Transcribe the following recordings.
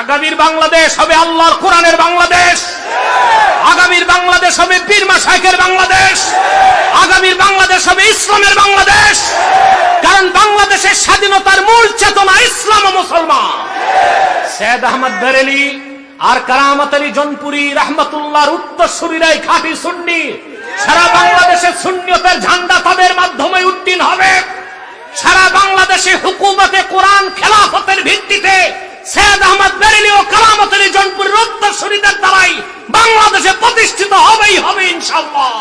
আগামীর বাংলাদেশ হবে আল্লাহর কোরআনের বাংলাদেশ। আগামীর বাংলাদেশ হবে পীর মাসাকের বাংলাদেশ। আগামীর বাংলাদেশ হবে ইসলামের বাংলাদেশ। কারণ বাংলাদেশের স্বাধীনতার মূল চেতনা ইসলাম ও মুসলমান। সৈয়দ আহমদ বেরেলি আর কারামত আলী জনপুরি রহমতুল্লাহর উত্তরসূরিরাই খাঁটি সুন্নি। সারা বাংলাদেশে সুন্নিয়তের ঝান্ডা তাদের মাধ্যমে উত্তীর্ণ হবে। সারা বাংলাদেশে হুকুমতে কোরআন খেলাফতের ভিত্তিতে সৈয়দ আহমদ বেরেলি ও কারামত আলী জনপুরির উত্তরসূরিদের দ্বারাই বাংলাদেশে প্রতিষ্ঠিত হবেই হবে ইনশাআল্লাহ।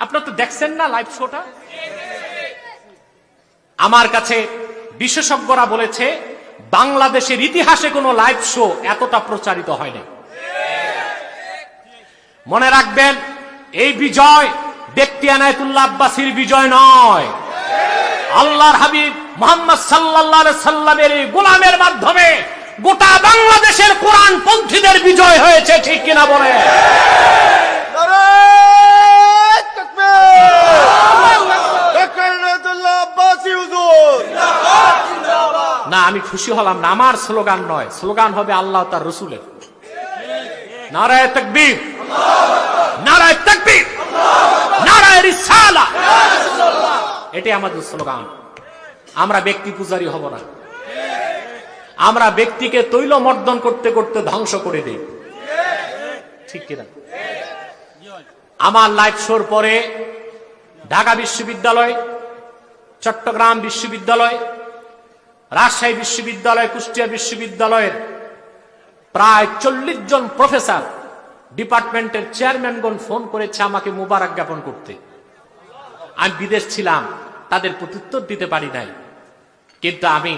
আপনার তো দেখছেন না লাইভ শোটা আমার কাছে বিশেষজ্ঞরা বলেছে, বাংলাদেশের ইতিহাসে কোনো লাইভ শো এতটা প্রচারিত হয়নি মনে রাখবেন, এই বিজয় ব্যক্তি আনায়তুল্লাহ আব্বাসীর বিজয় নয়। আল্লাহর হাবিব মোহাম্মদ সাল্লাহ সাল্লামের এই গোলামের মাধ্যমে গোটা বাংলাদেশের কোরআন পন্থীদের বিজয় হয়েছে ঠিক কিনা বলে! না আমি খুশি হলাম না আমার স্লোগান নয়। স্লোগান হবে আল্লাহ তার রসুলের। নারায় তকবীর। নারায় তকবীর। নারায় রিসালা। এটাই আমাদের স্লোগান। আমরা ব্যক্তি পূজারি হব না। আমরা ব্যক্তিকে তৈল মর্দন করতে করতে ধ্বংস করে দিই ঠিক কিনা? আমার লাইভ শোর পরে ঢাকা বিশ্ববিদ্যালয়, চট্টগ্রাম বিশ্ববিদ্যালয়, রাজশাহী বিশ্ববিদ্যালয়, কুষ্টিয়া বিশ্ববিদ্যালয়ের প্রায় চল্লিশ জন প্রফেসর ডিপার্টমেন্টের চেয়ারম্যানগণ ফোন করেছে আমাকে মুবারক জ্ঞাপন করতে। আমি বিদেশ ছিলাম। তাদের প্রত্যুত্তর দিতে পারি নাই। কিন্তু আমি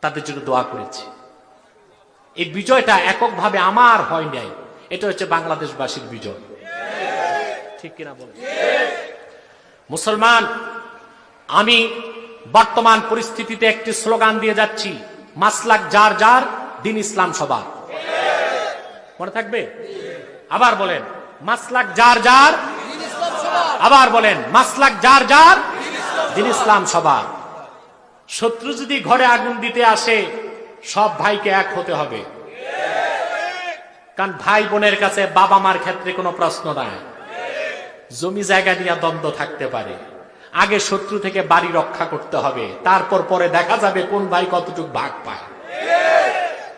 তাদের জন্য দোয়া করেছি। এই বিজয়টা এককভাবে আমার হয় নাই। এটা হচ্ছে বাংলাদেশবাসীর বিজয়। ঠিক কিনা বলে মুসলমান, আমি বর্তমান পরিস্থিতিতে একটি স্লোগান দিয়ে যাচ্ছি, মাসলাক যার যার, দিন ইসলাম সবার। মনে থাকবে? আবার বলেন, মাসলাক যার যার আবার বলেন, মাসলাক যার যার, দিন ইসলাম সবার। শত্রু যদি ঘরে আগুন দিতে আসে, সব ভাইকে এক হতে হবে। কারণ ভাই বোনের কাছে বাবা মার ক্ষেত্রে কোনো প্রশ্ন নাই। জমি জায়গা নিয়ে দ্বন্দ্ব থাকতে পারে। আগে শত্রু থেকে বাড়ি রক্ষা করতে হবে। তারপর পরে দেখা যাবে কোন ভাই কতটুক ভাগ পায়।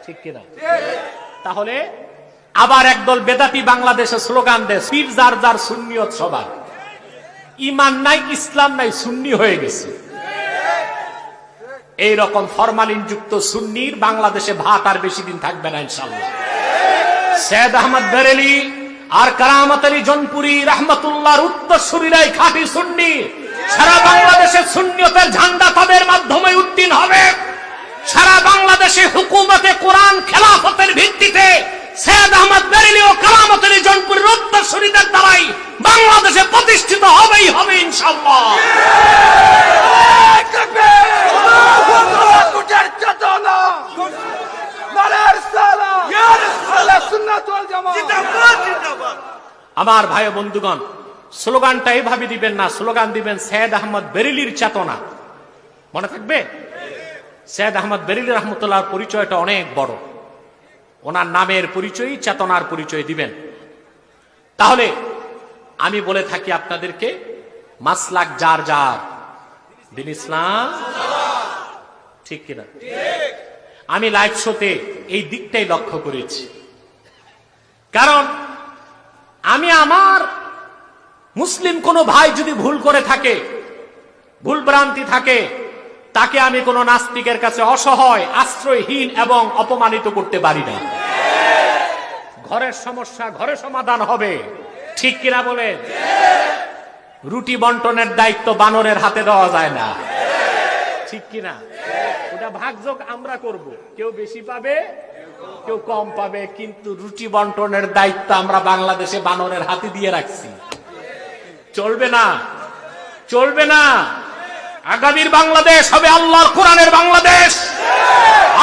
ঠিক কিনা? তাহলে আবার একদল বেদাতি বাংলাদেশে স্লোগান দেয়, পীর যার যার সুন্নিয়ত সবার। ইমান নাই, ইসলাম নাই, সুন্নি হয়ে গেছে। এই রকম ফরমালিন যুক্ত সুন্নির বাংলাদেশে ভাত আর বেশি দিন থাকবে না ইনশাল্লাহ সৈয়দ আহমদ বেরেলি আর কারামত আলী জনপুরি রহমতুল্লাহর উত্তরসূরিরাই খাঁটি সুন্নি। সারা বাংলাদেশে সুন্নিয়তের ঝান্ডা তাদের মাধ্যমে উত্তীর্ণ হবে। সারা বাংলাদেশে হুকুমতে কোরআন খেলাফতের ভিত্তিতে সৈয়দ আহমদ বেরেলি ও কারামত আলী দ্বারাই বাংলাদেশে প্রতিষ্ঠিত হবেই হবে ইনশাল্লাহ! আমার ভাই বন্ধুগণ স্লোগানটা এভাবে দিবেন না স্লোগান দিবেন সৈয়দ আহমদ বেরিলির চেতনা। মনে থাকবে? সৈয়দ আহমদ বেরিলি রহমতুল্লাহর পরিচয়টা অনেক বড়। ওনার নামের পরিচয় চেতনার পরিচয় দিবেন। তাহলে আমি বলে থাকি আপনাদেরকে, মাসলাক যার যার। দিন ইসলাম? ঠিক কিনা? আমি লাইভ শোতে এই দিকটাই লক্ষ্য করেছি। কারণ আমি আমার মুসলিম কোনো ভাই যদি ভুল করে থাকে, ভুল ভ্রান্তি থাকে, তাকে আমি কোনো নাস্তিকের কাছে অসহায়, আশ্রয়হীন এবং অপমানিত করতে পারি না। ঘরের সমস্যা ঘরে সমাধান হবে। ঠিক কিনা বলে? রুটি বন্টনের দায়িত্ব বানরের হাতে দেওয়া যায় না। ঠিক কিনা? ওটা ভাগযোগ আমরা করব। কেউ বেশি পাবে, কেউ কম পাবে, কিন্তু রুটি বন্টনের দায়িত্ব আমরা বাংলাদেশে বানরের হাতে দিয়ে রাখছি। চলবে না। চলবে না। আগামীর বাংলাদেশ হবে আল্লাহর কোরআনের বাংলাদেশ।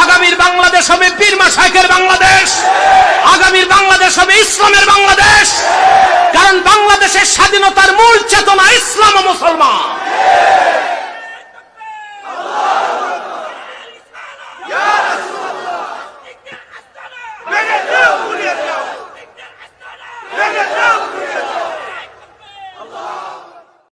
আগামীর বাংলাদেশ হবে পীর মাসাইকের বাংলাদেশ। আগামীর বাংলাদেশ হবে ইসলামের বাংলাদেশ। কারণ বাংলাদেশের স্বাধীনতার মূল চেতনা ইসলাম ও মুসলমান।